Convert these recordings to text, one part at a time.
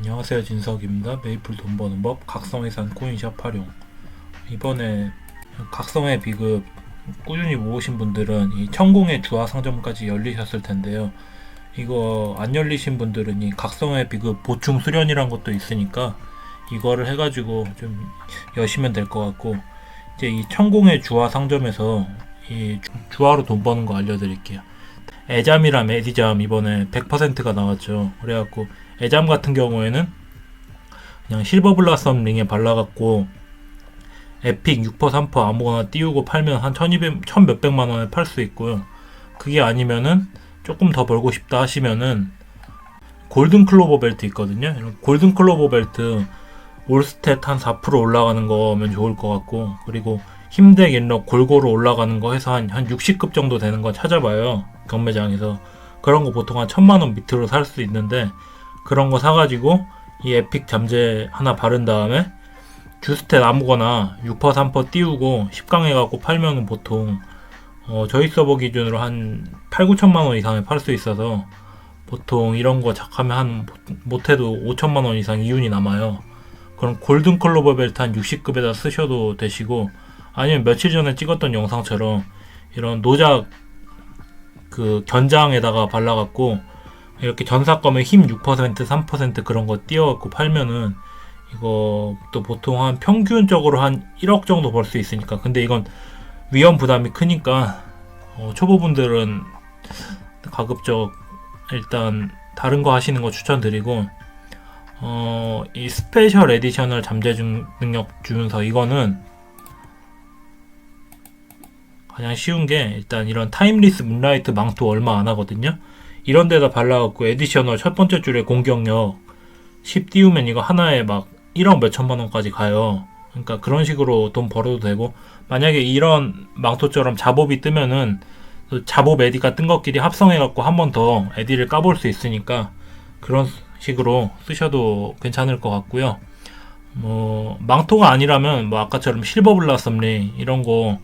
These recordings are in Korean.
안녕하세요 진석입니다. 메이플 돈 버는 법 각성회산 코인샵 활용 이번에 각성회 비급 꾸준히 모으신 분들은 이 천공의 주화 상점까지 열리셨을 텐데요. 이거 안 열리신 분들은 이 각성회 비급 보충 수련이란 것도 있으니까 이거를 해가지고 좀 여시면 될 것 같고 이제 이 천공의 주화 상점에서 이 주- 주화로 돈 버는 거 알려드릴게요. 애잠이랑 에디잠 이번에 100%가 나왔죠. 그래갖고 애잠 같은 경우에는 그냥 실버 블라썸 링에 발라갖고 에픽 6% 3% 아무거나 띄우고 팔면 한 1200, 1000 몇백만 원에 팔 수 있고요. 그게 아니면은 조금 더 벌고 싶다 하시면은 골든 클로버 벨트 있거든요. 이런 골든 클로버 벨트 올스탯 한 4% 올라가는 거면 좋을 것 같고 그리고 힘덱 인럭 골고루 올라가는 거 해서 한, 한 60급 정도 되는 거 찾아봐요. 경매장에서. 그런 거 보통 한 천만 원 밑으로 살 수 있는데 그런 거 사가지고 이 에픽 잠재 하나 바른 다음에 주스탯 아무거나 6% 3% 띄우고 10강 해갖고 팔면은 보통 어, 저희 서버 기준으로 한 8, 9천만 원 이상에 팔 수 있어서 보통 이런 거 작하면 한 못해도 5천만 원 이상 이윤이 남아요. 그럼 골든 클로버 벨트 한 60급에다 쓰셔도 되시고 아니면 며칠 전에 찍었던 영상처럼 이런 노작 그 견장에다가 발라갖고 이렇게 전사검에 힘 6% 3% 그런 거 띄워갖고 팔면은 이거 또 보통 한 평균적으로 한 1억 정도 벌 수 있으니까. 근데 이건 위험 부담이 크니까 어, 초보분들은 가급적 일단 다른 거 하시는 거 추천드리고 어, 이 스페셜 에디셔널 잠재 중- 능력 주문서 이거는 가장 쉬운 게 일단 이런 타임리스 문라이트 망토 얼마 안 하거든요. 이런 데다 발라갖고 에디셔널 첫 번째 줄에 공격력 10 띄우면 이거 하나에 막 1억 몇천만 원까지 가요. 그러니까 그런 식으로 돈 벌어도 되고 만약에 이런 망토처럼 잡업이 뜨면은 그 잡업 에디가 뜬 것끼리 합성해갖고 한 번 더 에디를 까볼 수 있으니까 그런 식으로 쓰셔도 괜찮을 것 같고요. 뭐 망토가 아니라면 뭐 아까처럼 실버 블라썸리 이런 거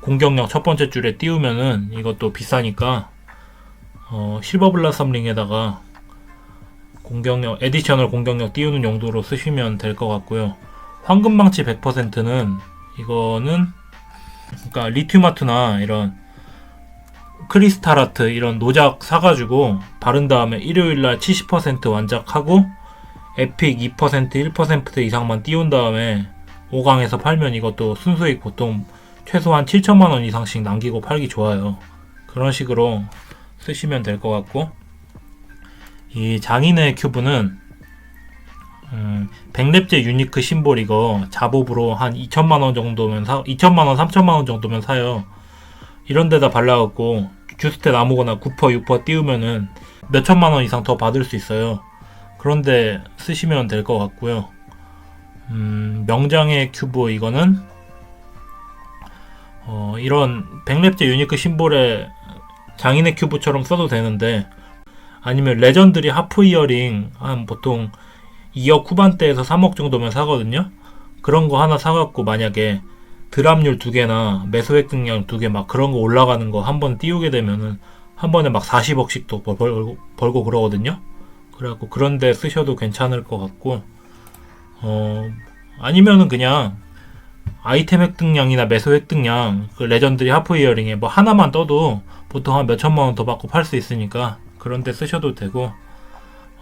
공격력 첫 번째 줄에 띄우면은 이것도 비싸니까 어, 실버 블라썸링에다가 공격력 에디셔널 공격력 띄우는 용도로 쓰시면 될 것 같고요. 황금망치 100%는 이거는 그러니까 리튬아트나 이런 크리스탈아트 이런 노작 사가지고 바른 다음에 일요일날 70% 완작하고 에픽 2% 1% 이상만 띄운 다음에 5강에서 팔면 이것도 순수익 보통 최소한 7천만 원 이상씩 남기고 팔기 좋아요. 그런 식으로 쓰시면 될 것 같고 이 장인의 큐브는 음, 백랩제 유니크 심볼 이거 잡업으로 한 2천만 원 정도면 사 2천만 원, 3천만 원 정도면 사요. 이런 데다 발라갖고 주스탯 아무거나 9% 6% 띄우면은 몇 천만 원 이상 더 받을 수 있어요. 그런데 쓰시면 될 것 같고요. 음, 명장의 큐브 이거는 어, 이런 백랩제 유니크 심볼에 장인의 큐브처럼 써도 되는데 아니면 레전드리 하프 이어링 한 보통 2억 후반대에서 3억 정도면 사거든요. 그런 거 하나 사갖고 만약에 드랍률 두 개나 매수 획득량 두 개 막 그런 거 올라가는 거 한 번 띄우게 되면은 한 번에 막 40억씩도 벌, 벌고, 벌고 그러거든요. 그래갖고 그런데 쓰셔도 괜찮을 것 같고 어 아니면은 그냥 아이템 획득량이나 매수 획득량 그 레전드리 하프 이어링에 뭐 하나만 떠도 보통 한 몇천만 원 더 받고 팔 수 있으니까 그런데 쓰셔도 되고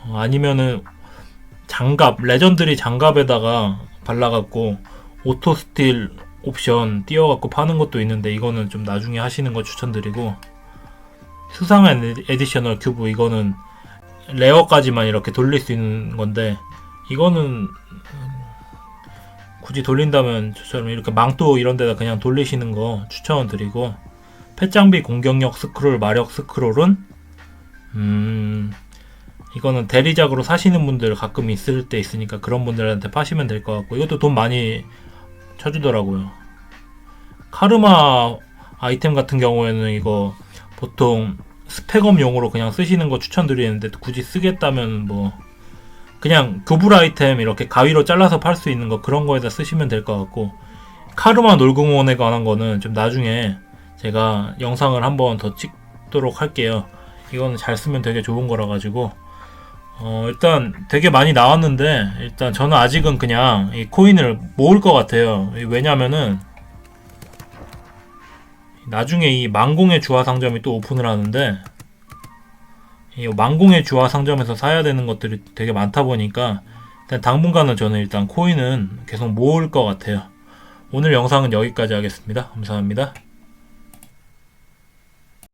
어, 아니면은 장갑 레전드리 장갑에다가 발라갖고 오토 스틸 옵션 띄워갖고 파는 것도 있는데 이거는 좀 나중에 하시는 거 추천드리고 수상한 에디- 에디셔널 큐브 이거는 레어까지만 이렇게 돌릴 수 있는 건데 이거는 음, 굳이 돌린다면 저처럼 이렇게 망토 이런 데다 그냥 돌리시는 거 추천드리고 펫장비 공격력 스크롤 마력 스크롤은 음 이거는 대리작으로 사시는 분들 가끔 있을 때 있으니까 그런 분들한테 파시면 될 것 같고 이것도 돈 많이 쳐주더라고요. 카르마 아이템 같은 경우에는 이거 보통 스펙업용으로 그냥 쓰시는 거 추천드리는데 굳이 쓰겠다면 뭐 그냥 교불 아이템 이렇게 가위로 잘라서 팔 수 있는 거 그런 거에다 쓰시면 될 것 같고 카르마 놀궁원에 관한 거는 좀 나중에 제가 영상을 한번 더 찍도록 할게요. 이거는 잘 쓰면 되게 좋은 거라 가지고 어, 일단 되게 많이 나왔는데 일단 저는 아직은 그냥 이 코인을 모을 것 같아요. 이 왜냐면은 나중에 이 망공의 주화 상점이 또 오픈을 하는데 이 망공의 주화 상점에서 사야 되는 것들이 되게 많다 보니까 일단 당분간은 저는 일단 코인은 계속 모을 것 같아요. 오늘 영상은 여기까지 하겠습니다. 감사합니다.